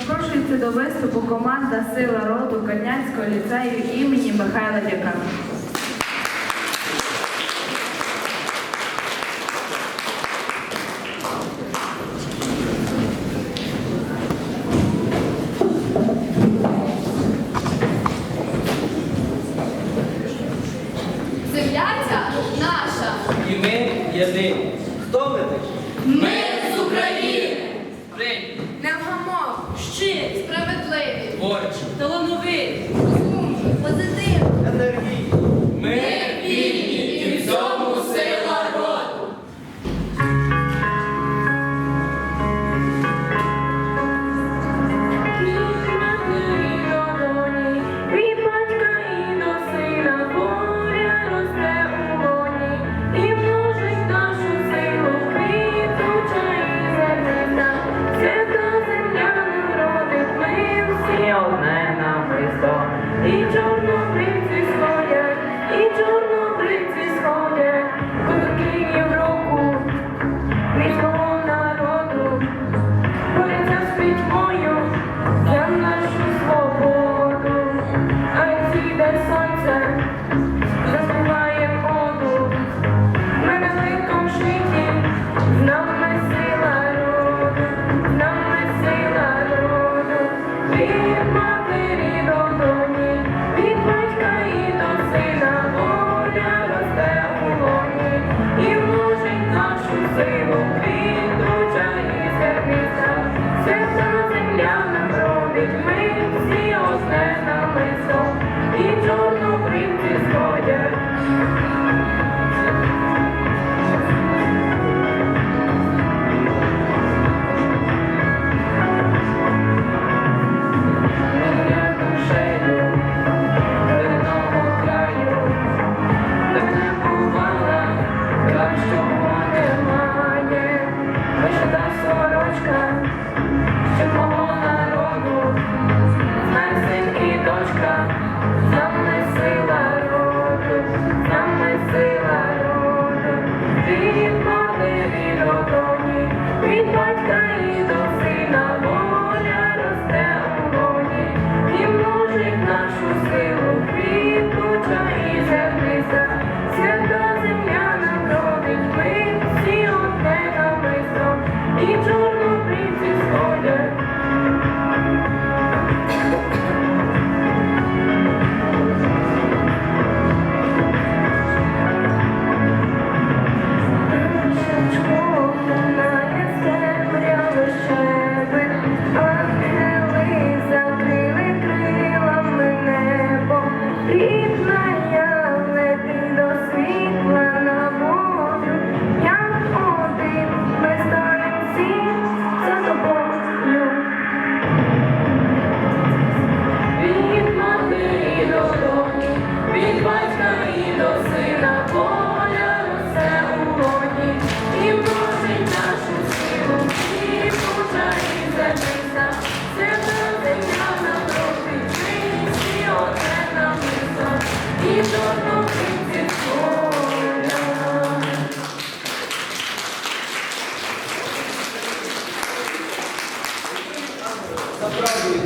Запрошується до виступу команда Сила роду Кальнянського ліцею імені Михайла Дяка. Земля наша. І ми єдині. Хто ми такі? Ми з України! Прийняв. Невгамов. Щирий. Справедливий. Творчий. Талановитий. Розумний. Позитивний. Енергійний. Рідна ти рідом.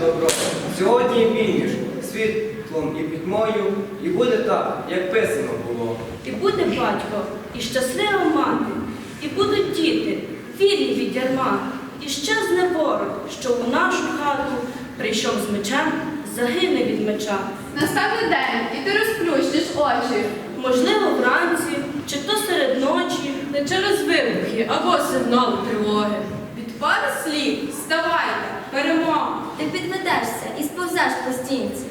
добро. Сьогодні мініш світлом і пітьмою, і буде так, як писано було. І буде батько, і щаслива мати, і будуть діти, вільні від ярма, і щезне ворог, що у нашу хату прийшов з мечем, загине від меча. Настане день, і ти розплющиш очі. Можливо, вранці, чи то серед ночі, не через вибухи або сигнали тривоги. Від пар слів, вставайте, перемога розпадешся і сповзеш по стінці.